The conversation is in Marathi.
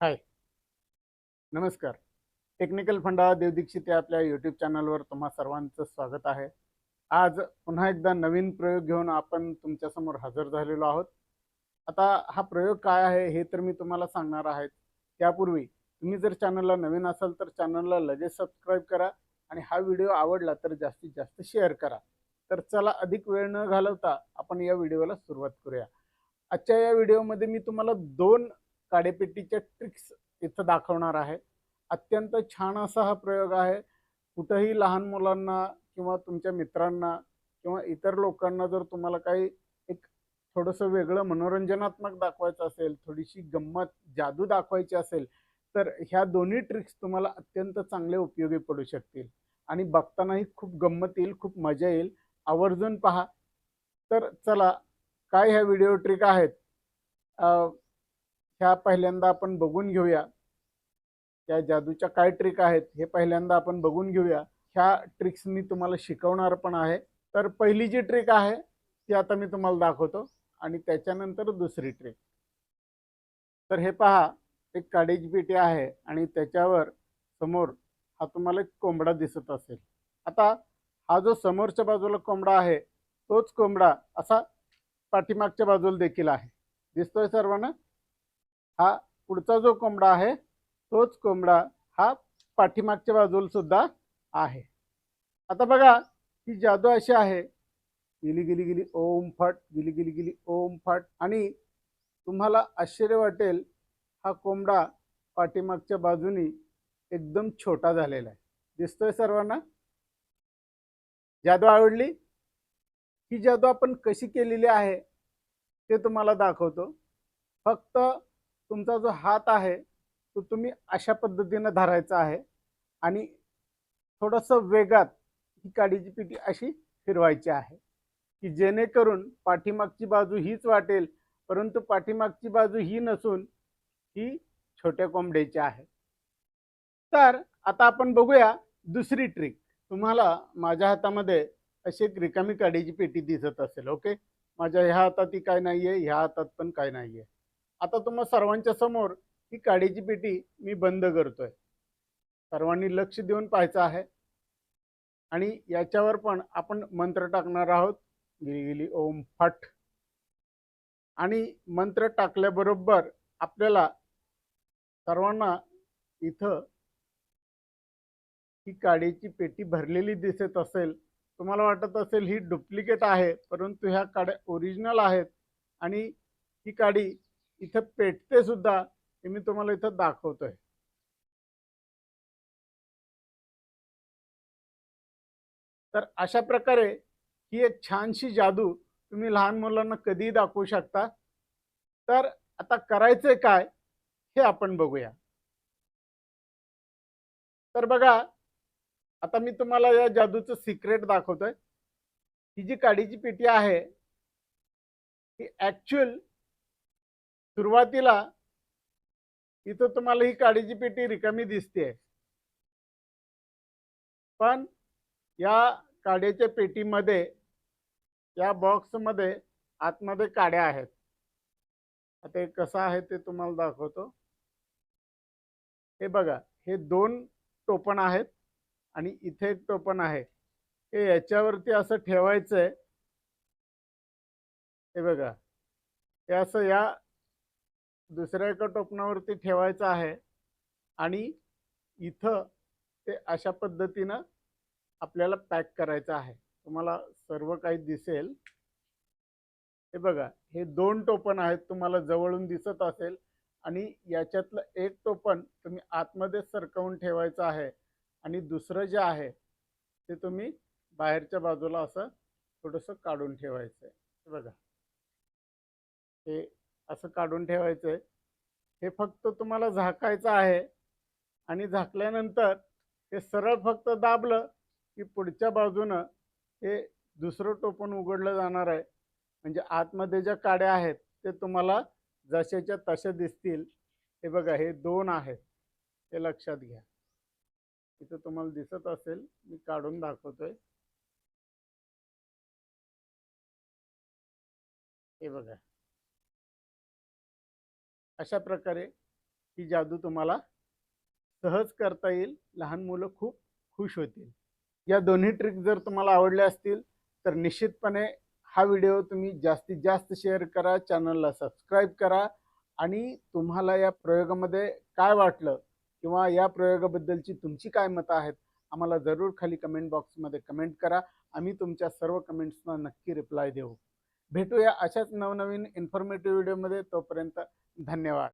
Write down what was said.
हाय. नमस्कार. टेक्निकल फंडा देवदीक्षित या आपल्या यूट्यूब चॅनलवर तुम्हा सर्वांचं स्वागत आहे. आज पुन्हा एकदा नवीन प्रयोग घेऊन आपण तुमच्यासमोर हजर झालेलो आहोत. आता हा प्रयोग काय आहे हे तर मी तुम्हाला सांगणार आहे. त्यापूर्वी तुम्ही जर चॅनलला नवीन असाल तर चॅनलला लगेच सबस्क्राईब करा आणि हा व्हिडिओ आवडला तर जास्तीत जास्त शेअर करा. तर चला अधिक वेळ न घालवता आपण या व्हिडिओला सुरुवात करूया. आजच्या या व्हिडिओमध्ये मी तुम्हाला दोन काडेपेटीच्या ट्रिक्स इथं दाखवणार आहे. अत्यंत छान असा हा प्रयोग आहे. कुठंही लहान मुलांना किंवा तुमच्या मित्रांना किंवा इतर लोकांना जर तुम्हाला काही एक थोडंसं वेगळं मनोरंजनात्मक दाखवायचं असेल थोडीशी गंमत जादू दाखवायची असेल तर ह्या दोन्ही ट्रिक्स तुम्हाला अत्यंत चांगले उपयोगी पडू शकतील. आणि बघतानाही खूप गंमत येईल खूप मजा येईल. आवर्जून पहा. तर चला काय ह्या व्हिडिओ ट्रिक आहेत? ह्या पहिल्यांदा आपण बघून घेऊया. त्या जादूच्या काय ट्रिक आहेत हे पहिल्यांदा आपण बघून घेऊया. ह्या ट्रिक्स मी तुम्हाला शिकवणार पण आहे. तर पहिली जी ट्रिक आहे ती आता मी तुम्हाला दाखवतो. आणि त्याच्यानंतर दुसरी ट्रिक तर हे पहा एक काडीची पेटी आहे आणि त्याच्यावर समोर हा तुम्हाला एक कोंबडा दिसत असेल. आता हा जो समोरच्या बाजूला कोंबडा आहे तोच कोंबडा असा पाठीमागच्या बाजूला देखील आहे. दिसतोय सर्वांना? हा पुढचा जो कोंबडा आहे तोच कोंबडा हा पाठीमागच्या बाजूला सुद्धा आहे. आता बघा ही जादू अशी आहे. गिली गिली गिली ओम फट गिली गिली गिली ओम फट. आणि तुम्हाला आश्चर्य वाटेल हा कोंबडा पाठीमागच्या बाजूनी एकदम छोटा झालेला आहे. दिसतोय सर्वांना? जादू आवडली? ही जादू आपण कशी केलेली आहे ते तुम्हाला दाखवतो. फक्त तुमचा जो हात आहे तो तुम्ही अशा पद्धतीनं धरायचा आहे आणि थोडंसं वेगात ही काडीची पिठी अशी फिरवायची आहे की जेणेकरून पाठीमागची बाजू हीच वाटेल परंतु पाठीमागची बाजू ही नसून ही छोट्या कोंबड्याची आहे. तर आता आपण बघूया दुसरी ट्रिक तुम्हाला माझ्या हातामध्ये अशी एक रिकामी काडीची पेटी दिसत असेल ओके? माझ्या ह्या हातात ती काय आहे ह्या हातात पण काय नाही आहे आता तुम्हा सर्वांच्या समोर ही काडीची पेटी मी बंद करतोय. सर्वांनी लक्ष देऊन पाहायचं आहे. आणि याच्यावर पण आपण मंत्र टाकणार आहोत. गिली गिली ओम फट. आणि मंत्र टाकल्याबरोबर आपल्याला सर्वांना इथं ही काडीची पेटी भरलेली दिसत असेल. तुम्हाला वाटत असेल ही डुप्लिकेट आहे परंतु ह्या काड्या ओरिजिनल आहेत. आणि ही काडी इथं पेटते सुद्धा हे मी तुम्हाला इथं दाखवतोय. तर अशा प्रकारे ही एक छानशी जादू तुम्ही लहान मुलांना कधीही दाखवू शकता. तर आता करायचंय काय हे आपण बघूया. तर बघा आता मी तुम्हाला या जादूचं सिक्रेट दाखवतोय. ही जी काडीची पेटी आहे ही ऍक्च्युअल सुरुवातीला इथं तुम्हाला ही काडीची पेटी रिकामी दिसते पण या काड्याच्या पेटीमध्ये या बॉक्समध्ये आतमध्ये काड्या आहेत. आता हे कसं आहे ते तुम्हाला दाखवतो. हे बघा हे दोन टोपण आहेत आणि इथे एक टोपण आहे. हे याच्यावरती असं ठेवायचं आहे हे बघा हे असं या दुसऱ्या एका टोपणावरती ठेवायचं आहे आणि इथं ते अशा पद्धतीनं आपल्याला पॅक करायचं आहे. तुम्हाला सर्व काही दिसेल. हे बघा हे दोन टोपण आहेत तुम्हाला जवळून दिसत असेल आणि याच्यातलं एक टोपण तुम्ही आतमध्ये सरकवून ठेवायचं आहे आणि दुसरं जे आहे ते तुम्ही बाहेरच्या बाजूला असं थोडंसं काढून ठेवायचं आहे. बघा. हे असं काढून ठेवायचं आहे हे फक्त तुम्हाला झाकायचं आहे. आणि झाकल्यानंतर हे सरळ फक्त दाबलं की पुढच्या बाजूनं हे दुसरं टोपण उघडलं जाणार आहे. म्हणजे आतमध्ये ज्या काड्या आहेत ते तुम्हाला जशाच्या तशा दिसतील. हे बघा हे दोन आहेत. हे लक्षात घ्या. इथं तुम्हाला दिसत असेल मी काढून दाखवतोय. हे बघा. अशा प्रकारे ही जादू तुम्हाला सहज करता येईल लहान मुलं खूप खुश होतील. या दोन्ही ट्रिक जर तुम्हाला आवडल्या असतील तर निश्चितपणे हा व्हिडिओ तुम्ही जास्तीत जास्त शेअर करा चॅनलला सबस्क्राईब करा आणि तुम्हाला या प्रयोगामध्ये काय वाटलं किंवा या प्रयोगाबद्दलची तुमची काय मतं आहेत आम्हाला जरूर खाली कमेंट बॉक्समध्ये कमेंट करा. आम्ही तुमच्या सर्व कमेंट्सना नक्की रिप्लाय देऊ. भेटूया अशाच नवनवीन इन्फॉर्मेटिव्ह व्हिडिओमध्ये तोपर्यंत धन्यवाद.